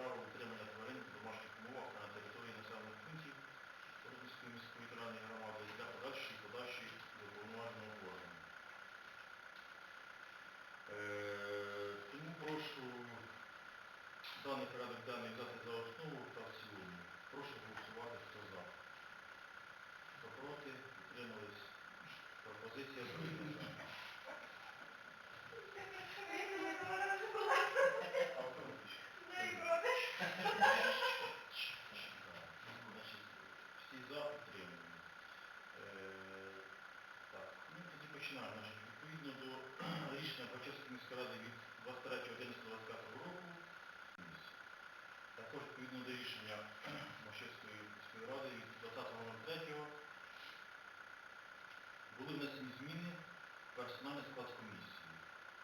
права утримання тварин в домашніх умовах на території населених пунктів Ординської міської територіальної громади для подальшої подачі до повноважного органу. Е, Тому прошу даний порядок денний взяти за основу та в цілому. Прошу голосувати, хто за. Хто проти, утримались. Пропозиція прийнята. Автоматично. Значить, всі за підтримуємо. Е, Так, ну тоді починаємо. Значить, відповідно до рішення Почеської міської ради від 23.11.25 року, також відповідно до рішення Мошевської міської ради від 20.03 були внесені зміни в персональний склад комісії.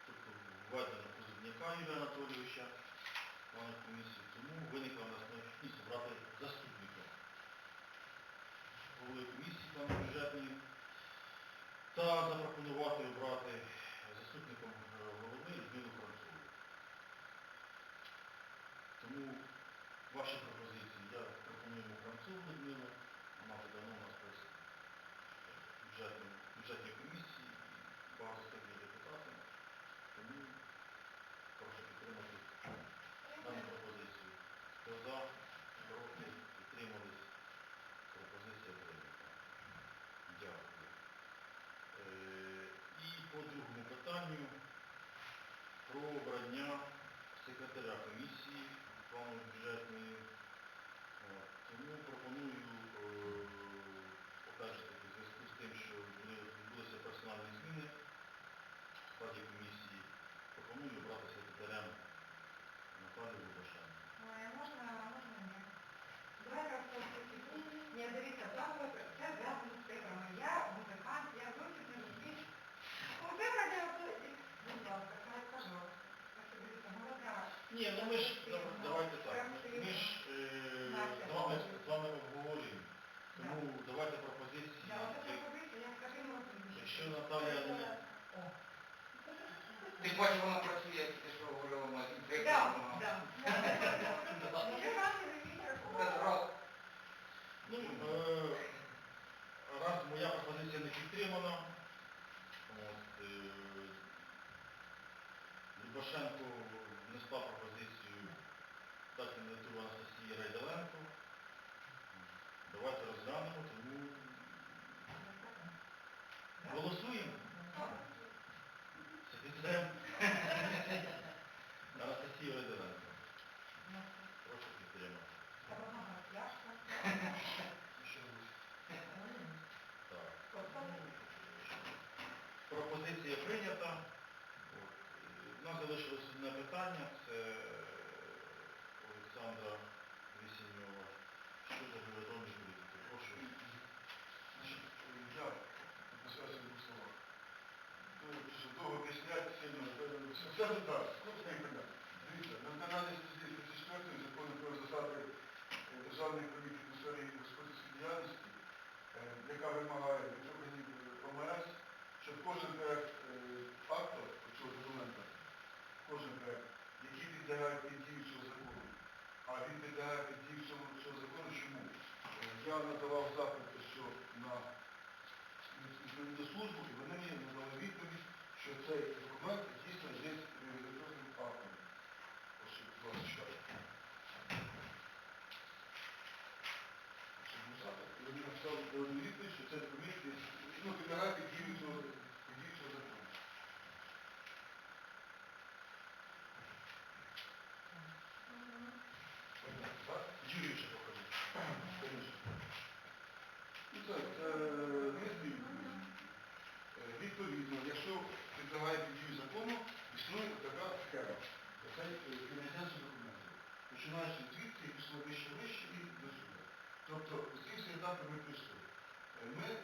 Тобто введено позивника Юрія Анатолійовича, члена комісії, тому виникла в нас обрати заступника голови комісії плану бюджетної та запропонувати обрати Францову Людмилу, вона вже у нас бюджетній комісії, багато статей депутатів, тому прошу підтримати дану пропозицію. Хто за, проти, підтримались, пропозиція прийнята. Дякую. І по другому питанню про обрання секретаря комісії плану бюджетної. Тому пропоную е, покажете в зв'язку з тим, що відбулися персональні зміни в складі комісії. Пропоную обрати секретарем Наталію Лубашенко. Можна, можна ні. Давайте просто Ні, дивіться, ви- це зв'язано з цифрами. Я музикант, я зовсім не розумію. У цифри не виходить. Будь ласка, пожалуйста. Ні, ну ми ж дав- давайте так. Ми ж е, з вами з вами обговорюємо. Тому давайте пропозиції. Я оце Як- пропозиція, я скажу, не розумію. Якщо Наталія не О. Ти бачиш, вона працює, ти що говорила, і ви бачите, ви Раз. моя пропозиція не підтримана, е, Любашенко внесла пропозицію дати кандидатуру Анастасії Райдаленко. Давайте розглянемо, тому голосуємо. Секретарем Анастасію Райдаленко. Прошу підтримати. Ще раз. Так. Пропозиція прийнята. От. Е, залишилось одне питання, це Олександра Вісіньова щодо регуляторної політики. Прошу. Я написався двох словах. Ну, що довго об'ясняти сильно, все тут так. Дивіться, на виконання статті 34 закону про засади е, державної політики у сфері господарської діяльності, е, яка вимагає від органів ОМС, щоб кожен проект е, акту цього документа, кожен проект, який підлягає від діючого закону, а він підлягає від діючого закону чому? Е, Я надавав запити, що на службу, і вони мені надали відповідь, що цей документ дійсно є реалізованим актом. Ось, будь ласка. Щоб не запит. І вони написали дали відповідь, що цей документ є, ну, підлягає під дію цього, під дію цього закону. Так? Юрій ще покажіть. Конечно. Ну, це, це не змінює. Е, Відповідно, якщо підлягає під дію закону, існує така схема. Це криміналізація документів. Починаючи звідси, і пішло вище вище і до сюди. Тобто всі всі етапи ми прийшли. Е, Ми, е,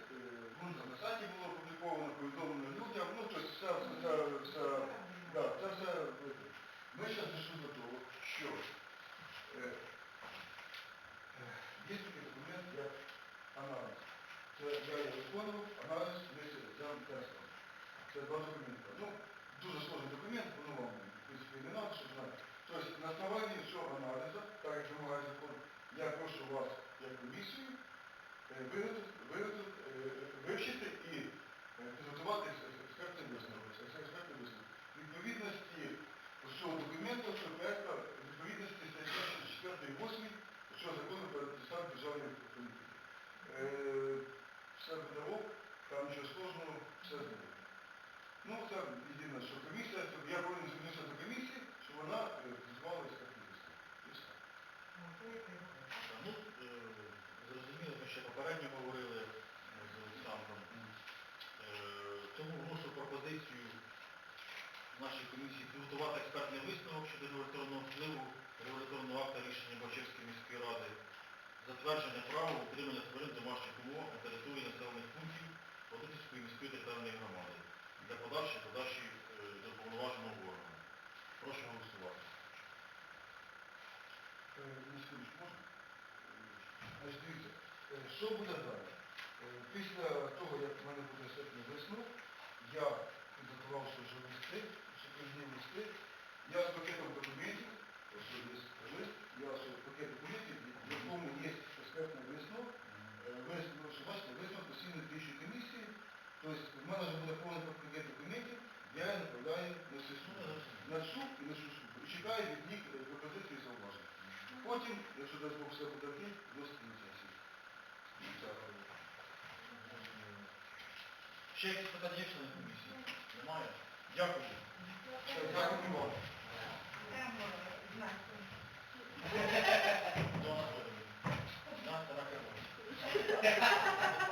ну, на сайті було опубліковано, повідомлено людям, ну, тобто все, все, все, да, це все. Ми зараз дійшли до того, що е, е, є такий документ, як аналіз. Це я його виконував, аналіз ми взяли тестом. Це два документи. Ну, дуже сложний документ, воно вам, не треба, щоб знати. Тобто на основанні цього аналізу, так як вимагає закон, я прошу вас, як комісію, е, е, вивчити і е, підготувати екс- екс- експертний висновок. Відповідності цього документу, цього проекту, відповідності статті 4 і 8 цього закону про стан державної політики. Все буде там нічого сложного, все зробимо. Ну, це єдине, що комісія, я повинен звернутися до комісії, вона е, підготувала експертний висновок. І. Ну, зрозуміло, ми ще попередньо говорили е, з Олександром. Тому вношу пропозицію нашій комісії підготувати експертний висновок щодо регуляторного впливу регуляторного акта рішення Бачівської міської ради, затвердження права утримання тварин домашніх умовах на території населених пунктів Подільської міської територіальної громади для подальшої подачі е, до повноваженого органу. Прошу голосувати. Е, не секундочку, можна? Е, Значить, е, що буде далі? Е, Після того, як в мене буде експертний висновок, я підготував вже листи, супровідні листи, я з пакетом документів, ось лист, я з пакет документів, в якому є експертний висновок, висновок, бачите, висновок постійної слідчої комісії, тобто в мене вже буде повний пакет документів, я їх направляю на сесію, на суд і на суд. І чекаю від них е, пропозиції і зауважень. Потім, якщо дасть Бог все буде окей, сесії. Дякую. Ще якісь питання є члени комісії? Немає? Дякую. Дякую вам. До наступного. На, Тарас Іванович.